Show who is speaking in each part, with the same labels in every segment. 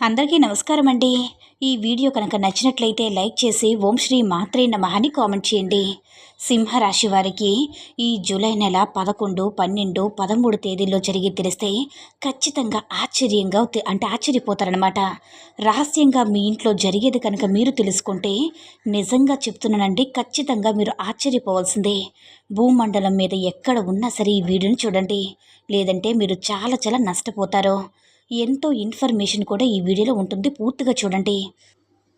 Speaker 1: అందరికీ నమస్కారం అండి. ఈ వీడియో కనుక నచ్చినట్లయితే లైక్ చేసి ఓం శ్రీ మాత్రే నమ అని కామెంట్ చేయండి. సింహరాశి వారికి ఈ జూలై నెల పదకొండు పన్నెండు పదమూడు తేదీల్లో జరిగి తెలిస్తే ఖచ్చితంగా ఆశ్చర్యంగా అంటే ఆశ్చర్యపోతారనమాట రహస్యంగా మీ ఇంట్లో జరిగేది కనుక మీరు తెలుసుకుంటే నిజంగా చెప్తున్నానండి ఖచ్చితంగా మీరు ఆశ్చర్యపోవాల్సిందే. భూమండలం మీద ఎక్కడ ఉన్నా సరే ఈ వీడియోని చూడండి. లేదంటే మీరు చాలా చాలా నష్టపోతారు. ఎంతో ఇన్ఫర్మేషన్ కూడా ఈ వీడియోలో ఉంటుంది. పూర్తిగా చూడండి.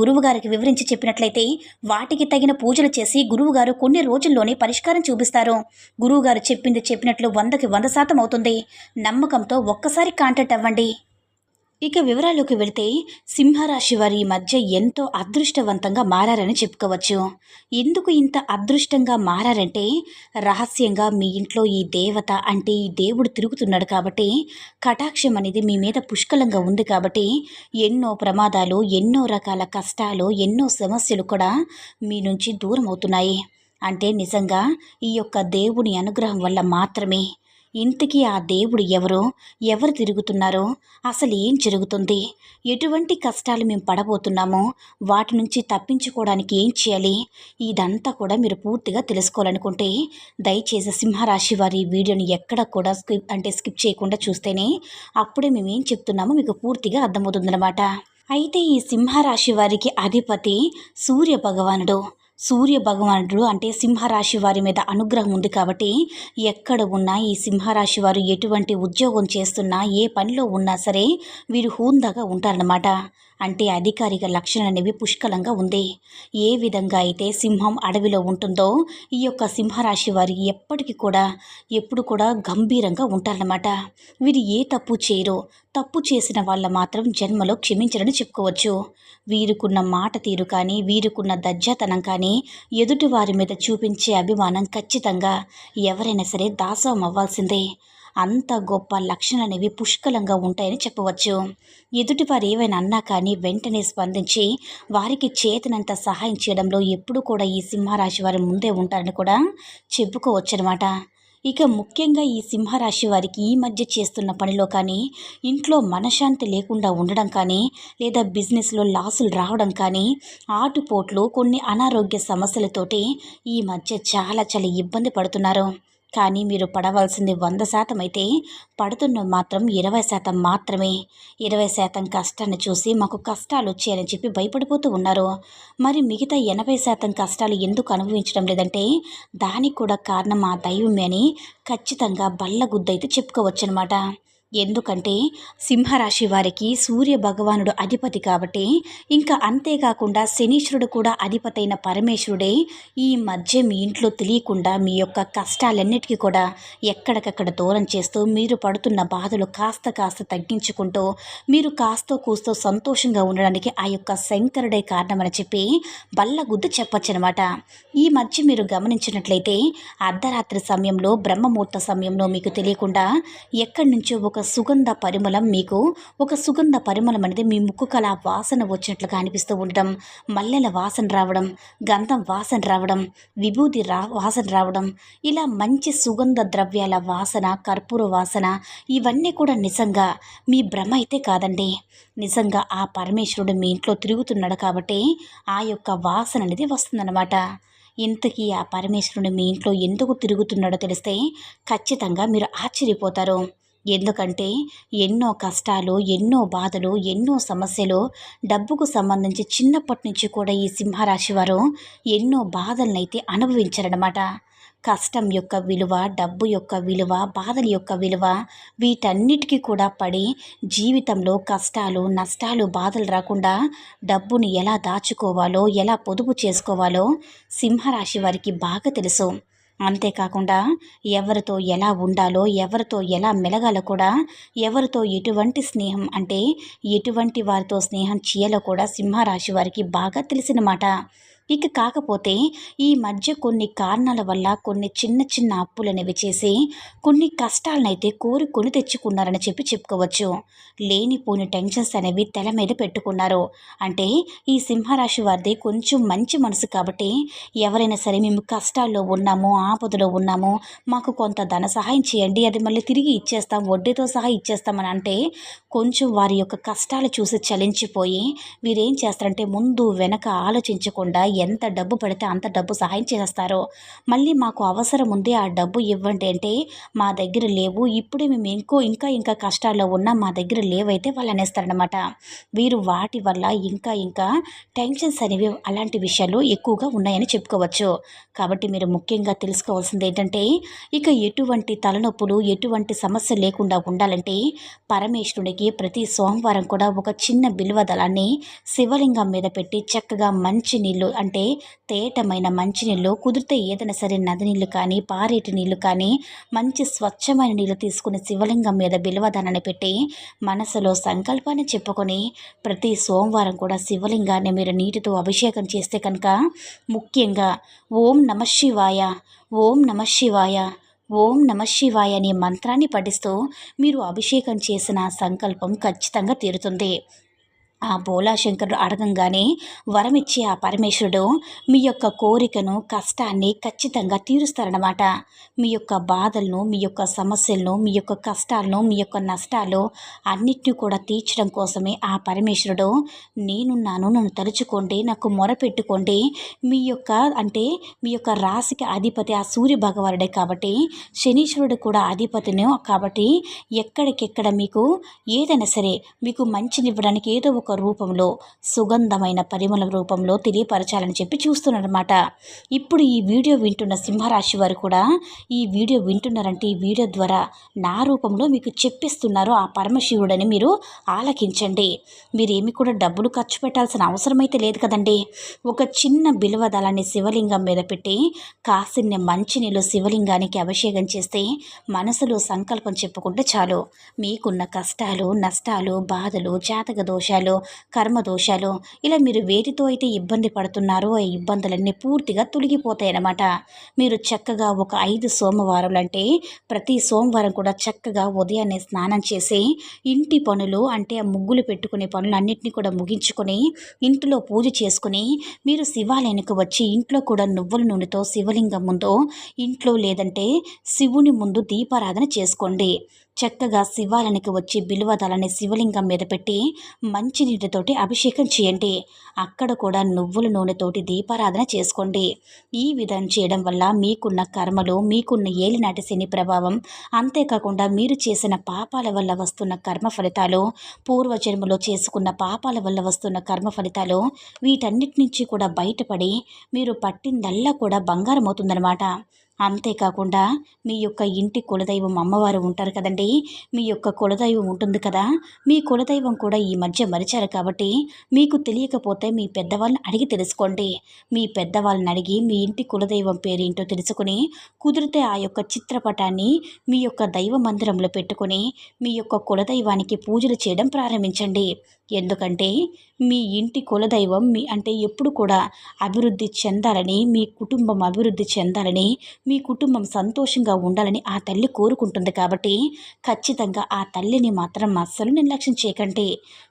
Speaker 1: గురువుగారికి వివరించి చెప్పినట్లయితే వాటికి తగిన పూజలు చేసి గురువుగారు కొన్ని రోజుల్లోనే పరిష్కారం చూపిస్తారు. గురువుగారు చెప్పింది చెప్పినట్లు వందకి వంద శాతం అవుతుంది. నమ్మకంతో ఒక్కసారి కాంటాక్ట్ అవ్వండి. ఇక వివరాల్లోకి వెళితే సింహరాశి వారి మధ్య ఎంతో అదృష్టవంతంగా మారారని చెప్పుకోవచ్చు. ఎందుకు ఇంత అదృష్టంగా మారారంటే రహస్యంగా మీ ఇంట్లో ఈ దేవత అంటే ఈ దేవుడు తిరుగుతున్నాడు కాబట్టి కటాక్షం అనేది మీ మీద పుష్కలంగా ఉంది కాబట్టి ఎన్నో ప్రమాదాలు ఎన్నో రకాల కష్టాలు ఎన్నో సమస్యలు కూడా మీ నుంచి దూరం అవుతున్నాయి. అంటే నిజంగా ఈ యొక్క దేవుని అనుగ్రహం వల్ల మాత్రమే ఇంతకీ ఆ దేవుడు ఎవరో? ఎవరు తిరుగుతున్నారో? అసలు ఏం జరుగుతుంది? ఎటువంటి కష్టాలు మేము పడబోతున్నామో? వాటి నుంచి తప్పించుకోవడానికి ఏం చేయాలి? ఇదంతా కూడా మీరు పూర్తిగా తెలుసుకోవాలనుకుంటే దయచేసి సింహరాశి వారి వీడియోని ఎక్కడ కూడా స్కిప్ అంటే స్కిప్ చేయకుండా చూస్తేనే అప్పుడే మేము ఏం చెప్తున్నామో మీకు పూర్తిగా అర్థమవుతుందన్నమాట. అయితే ఈ సింహరాశి వారికి అధిపతి సూర్య భగవానుడు. సూర్య భగవానుడు అంటే సింహరాశి వారి మీద అనుగ్రహం ఉంది కాబట్టి ఎక్కడ ఉన్నా ఈ సింహరాశి వారు ఎటువంటి ఉద్యోగం చేస్తున్నా ఏ పనిలో ఉన్నా సరే వీరు హూందాగా ఉంటారన్నమాట. అంటే అధికారిక లక్షణాలు అనేవి పుష్కలంగా ఉంది. ఏ విధంగా అయితే సింహం అడవిలో ఉంటుందో ఈ యొక్క సింహరాశి వారి ఎప్పటికీ కూడా ఎప్పుడు కూడా గంభీరంగా ఉంటారన్నమాట. వీరు ఏ తప్పు చేయరు తప్పు చేసిన వాళ్ళ మాత్రం జన్మలో క్షమించరని చెప్పుకోవచ్చు. వీరుకున్న మాట తీరు కానీ వీరుకున్న దర్జాతనం కానీ ఎదుటి వారి మీద చూపించే అభిమానం ఖచ్చితంగా ఎవరైనా సరే దాసోహం అవ్వాల్సిందే. అంత గొప్ప లక్షణాలు అనేవి పుష్కలంగా ఉంటాయని చెప్పవచ్చు. ఎదుటివారు ఏవైనా అన్నా కానీ వెంటనే స్పందించి వారికి చేతనంత సహాయం చేయడంలో ఎప్పుడు కూడా ఈ సింహరాశి వారి ముందే ఉంటారని కూడా చెప్పుకోవచ్చు అనమాట ఇక ముఖ్యంగా ఈ సింహరాశి వారికి ఈ మధ్య చేస్తున్న పనిలో కానీ ఇంట్లో మనశాంతి లేకుండా ఉండడం కానీ లేదా బిజినెస్లో లాసులు రావడం కానీ ఆటుపోట్లు కొన్ని అనారోగ్య సమస్యలతోటి ఈ మధ్య చాలా చాలా ఇబ్బంది పడుతున్నారు. కానీ మీరు పడవలసింది వంద శాతం అయితే పడుతున్న మాత్రం ఇరవై శాతం మాత్రమే. ఇరవై శాతం కష్టాన్ని చూసి మాకు కష్టాలు వచ్చాయని చెప్పి భయపడిపోతూ ఉన్నారు. మరి మిగతా ఎనభై శాతం కష్టాలు ఎందుకు అనుభవించడం లేదంటే దానికి కూడా కారణం ఆ దైవమే అని ఖచ్చితంగా బల్లగుద్దైతే చెప్పుకోవచ్చు అనమాట ఎందుకంటే సింహరాశి వారికి సూర్య భగవానుడు అధిపతి కాబట్టి ఇంకా అంతేకాకుండా శనీశ్వరుడు కూడా అధిపతైన పరమేశ్వరుడే ఈ మధ్య మీ ఇంట్లో తెలియకుండా మీ యొక్క కష్టాలన్నిటికీ కూడా ఎక్కడికక్కడ దూరం చేస్తూ మీరు పడుతున్న బాధలు కాస్త కాస్త తగ్గించుకుంటూ మీరు కాస్తో కూస్తో సంతోషంగా ఉండడానికి ఆ యొక్క శంకరుడే కారణమని చెప్పి బల్ల గుద్దు చెప్పొచ్చనమాట ఈ మధ్య మీరు గమనించినట్లయితే అర్ధరాత్రి సమయంలో బ్రహ్మముహూర్త సమయంలో మీకు తెలియకుండా ఎక్కడి నుంచో ఒక సుగంధ పరిమళం మీకు ఒక సుగంధ పరిమళం అనేది మీ ముక్కు కల వాసన వచ్చినట్లుగా అనిపిస్తూ ఉండటం మల్లెల వాసన రావడం గంధం వాసన రావడం విభూతి రా వాసన రావడం ఇలా మంచి సుగంధ ద్రవ్యాల వాసన కర్పూర వాసన ఇవన్నీ కూడా నిజంగా మీ భ్రమ అయితే కాదండి. నిజంగా ఆ పరమేశ్వరుడు మీ ఇంట్లో తిరుగుతున్నాడు కాబట్టి ఆ యొక్క వాసన అనేది వస్తుందన్నమాట. ఇంతకీ ఆ పరమేశ్వరుడు మీ ఇంట్లో ఎందుకు తిరుగుతున్నాడో తెలిస్తే ఖచ్చితంగా మీరు ఆశ్చర్యపోతారు. ఎందుకంటే ఎన్నో కష్టాలు ఎన్నో బాధలు ఎన్నో సమస్యలు డబ్బుకు సంబంధించి చిన్నప్పటి నుంచి కూడా ఈ సింహరాశి వారు ఎన్నో బాధలనైతే అనుభవించారనమాట కష్టం యొక్క విలువ డబ్బు యొక్క విలువ బాధల యొక్క విలువ వీటన్నిటికీ కూడా పడి జీవితంలో కష్టాలు నష్టాలు బాధలు రాకుండా డబ్బుని ఎలా దాచుకోవాలో ఎలా పొదుపు చేసుకోవాలో సింహరాశి వారికి బాగా తెలుసు. అంతేకాకుండా ఎవరితో ఎలా ఉండాలో ఎవరితో ఎలా మెలగాలో కూడా ఎవరితో ఎటువంటి స్నేహం అంటే ఎటువంటి వారితో స్నేహం చేయాలో కూడా సింహరాశి వారికి బాగా తెలిసిన మాట. ఇక కాకపోతే ఈ మధ్య కొన్ని కారణాల వల్ల కొన్ని చిన్న చిన్న అప్పులనేవి చేసి కొన్ని కష్టాలనైతే కోరుకొని తెచ్చుకున్నారని చెప్పి చెప్పుకోవచ్చు. లేనిపోని టెన్షన్స్ అనేవి తెల మీద పెట్టుకున్నారు. అంటే ఈ సింహరాశి వారిది కొంచెం మంచి మనసు కాబట్టి ఎవరైనా సరే మేము కష్టాల్లో ఉన్నాము ఆపదలో ఉన్నాము మాకు కొంత ధన సహాయం చేయండి అది మళ్ళీ తిరిగి ఇచ్చేస్తాం వడ్డీతో సహా ఇచ్చేస్తామని అంటే కొంచెం వారి యొక్క కష్టాలు చూసి చలించిపోయి వీరేం చేస్తారంటే ముందు వెనక ఆలోచించకుండా ఎంత డబ్బు పడితే అంత డబ్బు సహాయం చేస్తారు మళ్ళీ మాకు అవసరం ఉంది ఆ డబ్బు ఇవ్వండి అంటే మా దగ్గర లేవు. ఇప్పుడే మేము ఇంకో ఇంకా ఇంకా కష్టాల్లో ఉన్నా మా దగ్గర లేవైతే వాళ్ళు అనేస్తారనమాట వీరు వాటి వల్ల ఇంకా ఇంకా టెన్షన్స్ అనేవి అలాంటి విషయాలు ఎక్కువగా ఉన్నాయని చెప్పుకోవచ్చు. కాబట్టి మీరు ముఖ్యంగా తెలుసుకోవాల్సింది ఏంటంటే ఇక ఎటువంటి తలనొప్పులు ఎటువంటి సమస్య లేకుండా ఉండాలంటే పరమేశ్వరుడికి ప్రతి సోమవారం కూడా ఒక చిన్న బిల్వ దళాన్ని శివలింగం మీద పెట్టి చక్కగా మంచి నీళ్ళు అంటే తేటమైన మంచినీళ్ళు కుదిరితే ఏదైనా సరే నది నీళ్ళు కానీ పారేటి నీళ్ళు కానీ మంచి స్వచ్ఛమైన నీళ్ళు తీసుకుని శివలింగం మీద బిల్వదానాన్ని పెట్టి మనసులో సంకల్పాన్ని చెప్పుకొని ప్రతి సోమవారం కూడా శివలింగాన్ని మీరు నీటితో అభిషేకం చేస్తే కనుక ముఖ్యంగా ఓం నమ శివాయ ఓం నమ శివాయ ఓం నమ శివాయ అనే మంత్రాన్ని పఠిస్తూ మీరు అభిషేకం చేసిన సంకల్పం ఖచ్చితంగా తీరుతుంది. ఆ భోలాశంకరుడు అడగంగానే వరమిచ్చే ఆ పరమేశ్వరుడు మీ యొక్క కోరికను కష్టాన్ని ఖచ్చితంగా తీరుస్తారనమాట మీ యొక్క బాధలను మీ యొక్క సమస్యలను మీ యొక్క కష్టాలను మీ యొక్క నష్టాలు అన్నిటిని కూడా తీర్చడం కోసమే ఆ పరమేశ్వరుడు నేనున్నాను నన్ను తలుచుకోండి నాకు మొరపెట్టుకోండి మీ యొక్క అంటే మీ యొక్క రాశికి అధిపతి ఆ సూర్య భగవానుడే కాబట్టి శనీశ్వరుడు కూడా అధిపతిని కాబట్టి ఎక్కడికెక్కడ మీకు ఏదైనా సరే మీకు మంచినివ్వడానికి ఏదో ఒక రూపంలో సుగంధమైన పరిమళ రూపంలో తెలియపరచాలని చెప్పి చూస్తున్నారన్నమాట. ఇప్పుడు ఈ వీడియో వింటున్న సింహరాశి వారు కూడా ఈ వీడియో వింటున్నారంటే ఈ వీడియో ద్వారా నా రూపంలో మీకు చెప్పిస్తున్నారు ఆ పరమశివుడని మీరు ఆలకించండి. మీరేమి కూడా డబ్బులు ఖర్చు పెట్టాల్సిన అవసరమైతే లేదు కదండి. ఒక చిన్న బిలువ దళాన్ని శివలింగం మీద పెట్టి కాసిన్ని మంచినీళ్ళు శివలింగానికి అభిషేకం చేస్తే మనసులో సంకల్పం చెప్పుకుంటే చాలు. మీకున్న కష్టాలు నష్టాలు బాధలు జాతక దోషాలు కర్మ దోషాలు. ఇలా మీరు వేటితో అయితే ఇబ్బంది పడుతున్నారో ఆ ఇబ్బందులన్నీ పూర్తిగా తొలగిపోతాయి అన్నమాట మీరు చక్కగా ఒక ఐదు సోమవారాలు అంటే ప్రతి సోమవారం కూడా చక్కగా ఉదయాన్నే స్నానం చేసి ఇంటి పనులు అంటే ఆ ముగ్గులు పెట్టుకునే పనులు అన్నింటినీ కూడా ముగించుకొని ఇంట్లో పూజ చేసుకుని మీరు శివాలయానికి వచ్చి ఇంట్లో కూడా నువ్వుల నూనెతో శివలింగం ముందు ఇంట్లో లేదంటే శివుని ముందు దీపారాధన చేసుకోండి. చక్కగా శివాలయానికి వచ్చి బిల్వదలని శివలింగం మీద పెట్టి మంచినీటితోటి అభిషేకం చేయండి. అక్కడ కూడా నువ్వుల నూనెతోటి దీపారాధన చేసుకోండి. ఈ విధం చేయడం వల్ల మీకున్న కర్మలు మీకున్న ఏలినాటి శని ప్రభావం అంతేకాకుండా మీరు చేసిన పాపాల వల్ల వస్తున్న కర్మ ఫలితాలు పూర్వజన్మలో చేసుకున్న పాపాల వల్ల వస్తున్న కర్మ ఫలితాలు వీటన్నిటి నుంచి కూడా బయటపడి మీరు పట్టిందల్లా కూడా బంగారం అవుతుందన్నమాట. అంతేకాకుండా మీ యొక్క ఇంటి కులదైవం అమ్మవారు ఉంటారు కదండి. మీ యొక్క కులదైవం ఉంటుంది కదా. మీ కులదైవం కూడా ఈ మధ్య మరిచారు కాబట్టి మీకు తెలియకపోతే మీ పెద్దవాళ్ళని అడిగి తెలుసుకోండి. మీ పెద్దవాళ్ళని అడిగి మీ ఇంటి కులదైవం పేరేంటో తెలుసుకుని కుదిరితే ఆ యొక్క చిత్రపటాన్ని మీ యొక్క దైవ మందిరంలో పెట్టుకుని మీ యొక్క కులదైవానికి పూజలు చేయడం ప్రారంభించండి. ఎందుకంటే మీ ఇంటి కులదైవం మీ అంటే ఎప్పుడు కూడా అభివృద్ధి చెందాలని మీ కుటుంబం అభివృద్ధి చెందాలని మీ కుటుంబం సంతోషంగా ఉండాలని ఆ తల్లి కోరుకుంటుంది కాబట్టి ఖచ్చితంగా ఆ తల్లిని మాత్రం అస్సలు నిర్లక్ష్యం చేయకండి.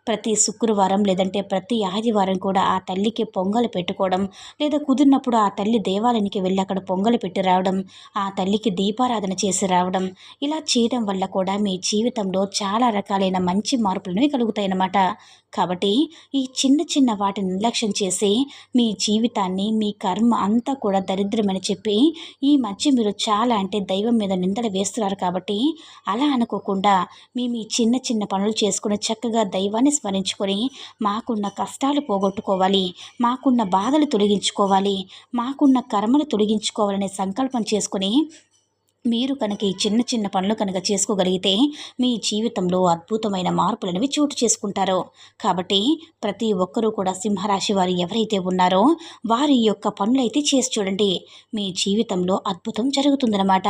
Speaker 1: ప్రతి శుక్రవారం లేదంటే ప్రతి ఆదివారం కూడా ఆ తల్లికి పొంగలు పెట్టుకోవడం లేదా కుదిరినప్పుడు ఆ తల్లి దేవాలయానికి వెళ్ళి అక్కడ పొంగలు పెట్టి రావడం ఆ తల్లికి దీపారాధన చేసి రావడం ఇలా చేయడం వల్ల కూడా మీ జీవితంలో చాలా రకాలైన మంచి మార్పులను కలుగుతాయన్నమాట. కాబట్టి ఈ చిన్న చిన్న వాటిని నిర్లక్ష్యం చేసి మీ జీవితాన్ని మీ కర్మ అంతా కూడా దరిద్రమని చెప్పి ఈ మధ్య మీరు చాలా అంటే దైవం మీద నిందలు వేస్తున్నారు కాబట్టి అలా అనుకోకుండా మీ మీ చిన్న చిన్న పనులు చేసుకుని చక్కగా దైవాన్ని స్మరించుకొని మాకున్న కష్టాలు పోగొట్టుకోవాలి మాకున్న బాధలు తొలగించుకోవాలి మాకున్న కర్మలు తొలగించుకోవాలనే సంకల్పం చేసుకుని మీరు కనుక ఈ చిన్న చిన్న పనులు కనుక చేసుకోగలిగితే మీ జీవితంలో అద్భుతమైన మార్పులనేవి చోటు చేసుకుంటారు. కాబట్టి ప్రతి ఒక్కరూ కూడా సింహరాశి వారు ఎవరైతే ఉన్నారో వారి యొక్క పనులు అయితే చేసి చూడండి. మీ జీవితంలో అద్భుతం జరుగుతుందన్నమాట.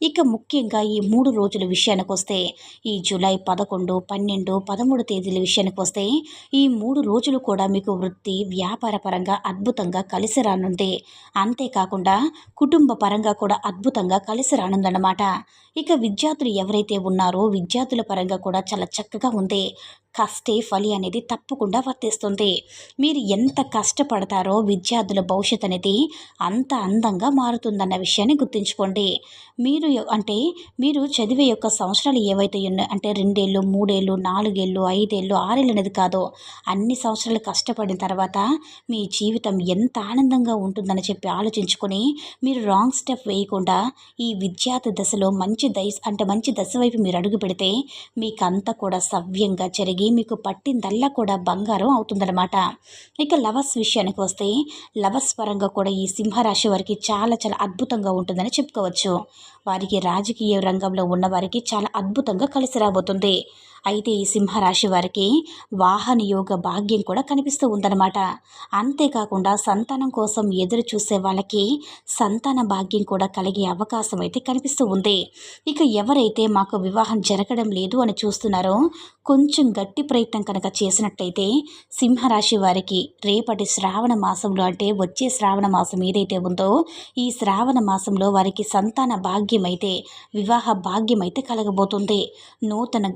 Speaker 1: ఇక ముఖ్యంగా ఈ మూడు రోజుల విషయానికి వస్తే ఈ జూలై పదకొండు పన్నెండు పదమూడు తేదీల విషయానికి వస్తే ఈ మూడు రోజులు కూడా మీకు వృత్తి వ్యాపార పరంగా అద్భుతంగా కలిసి రానుంది అంతేకాకుండా కుటుంబ పరంగా కూడా అద్భుతంగా కలిసి రానుందన్నమాట. ఇక విద్యార్థులు ఎవరైతే ఉన్నారో విద్యార్థుల పరంగా కూడా చాలా చక్కగా ఉంది. కష్టే ఫలి అనేది తప్పకుండా వర్తిస్తుంది. మీరు ఎంత కష్టపడతారో విద్యార్థుల భవిష్యత్ అనేది అంత అందంగా మారుతుందన్న విషయాన్ని గుర్తుంచుకోండి. మీరు అంటే మీరు చదివే యొక్క సంవత్సరాలు ఏవైతే ఉన్నాయో అంటే రెండేళ్ళు మూడేళ్ళు నాలుగేళ్ళు ఐదేళ్ళు ఆరేళ్ళు అనేది కాదు అన్ని సంవత్సరాలు కష్టపడిన తర్వాత మీ జీవితం ఎంత ఆనందంగా ఉంటుందని చెప్పి ఆలోచించుకొని మీరు రాంగ్ స్టెప్ వేయకుండా ఈ విద్యార్థి దశలో మంచి దశ అంటే మంచి దశ వైపు మీరు అడుగు పెడితే మీకంతా కూడా సవ్యంగా జరిగి మీకు పట్టిందల్లా కూడా బంగారం అవుతుందన్నమాట. ఇక లవర్స్ విషయానికి వస్తే లవర్స్ పరంగా కూడా ఈ సింహరాశి వారికి చాలా చాలా అద్భుతంగా ఉంటుందని చెప్పుకోవచ్చు. వారికి రాజకీయ రంగంలో ఉన్నవారికి చాలా అద్భుతంగా కలిసి రాబోతుంది. అయితే ఈ సింహరాశి వారికి వాహన యోగ భాగ్యం కూడా కనిపిస్తూ ఉందన్నమాట. అంతేకాకుండా సంతానం కోసం ఎదురు చూసే వాళ్ళకి సంతాన భాగ్యం కూడా కలిగే అవకాశం అయితే కనిపిస్తూ ఉంది. ఇక ఎవరైతే మాకు వివాహం జరగడం లేదు అని చూస్తున్నారో కొంచెం గట్టి ప్రయత్నం కనుక చేసినట్లయితే సింహరాశి వారికి రేపటి శ్రావణ మాసంలో అంటే వచ్చే శ్రావణ మాసం ఏదైతే ఉందో ఈ శ్రావణ మాసంలో వారికి సంతాన భాగ్యం అయితే వివాహ భాగ్యం అయితే కలగబోతుంది. నూతన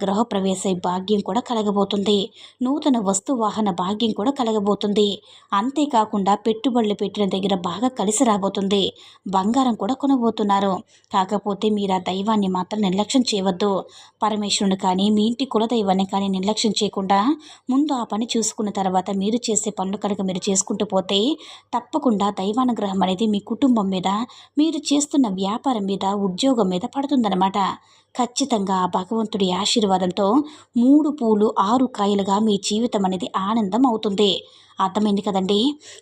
Speaker 1: వేసే భాగ్యం కూడా కలగబోతుంది. నూతన వస్తు వాహన భాగ్యం కూడా కలగబోతుంది. అంతేకాకుండా పెట్టుబడులు పెట్టిన దగ్గర బాగా కలిసి రాబోతుంది. బంగారం కూడా కొనబోతున్నారు. కాకపోతే మీరు ఆ దైవాన్ని మాత్రం నిర్లక్ష్యం చేయవద్దు. పరమేశ్వరుని కానీ మీ ఇంటి కులదైవాన్ని కానీ నిర్లక్ష్యం చేయకుండా ముందు ఆ పని చూసుకున్న తర్వాత మీరు చేసే పనులు కనుక మీరు చేసుకుంటూ పోతే తప్పకుండా దైవానుగ్రహం అనేది మీ కుటుంబం మీద మీరు చేస్తున్న వ్యాపారం మీద ఉద్యోగం మీద పడుతుందన్నమాట. ఖచ్చితంగా ఆ భగవంతుడి ఆశీర్వాదంతో మూడు పూలు ఆరు కాయలుగా మీ జీవితం అనేది ఆనందం అవుతుంది. అర్థమైంది కదండి?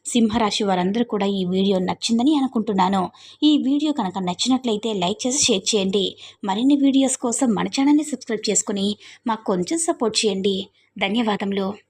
Speaker 1: సింహరాశి వారందరూ కూడా ఈ వీడియో నచ్చిందని అనుకుంటున్నాను. ఈ వీడియో కనుక నచ్చినట్లయితే లైక్ చేసి షేర్ చేయండి. మరిన్ని వీడియోస్ కోసం మన ఛానల్ని సబ్స్క్రైబ్ చేసుకుని మాకు కొంచెం సపోర్ట్ చేయండి. ధన్యవాదములు.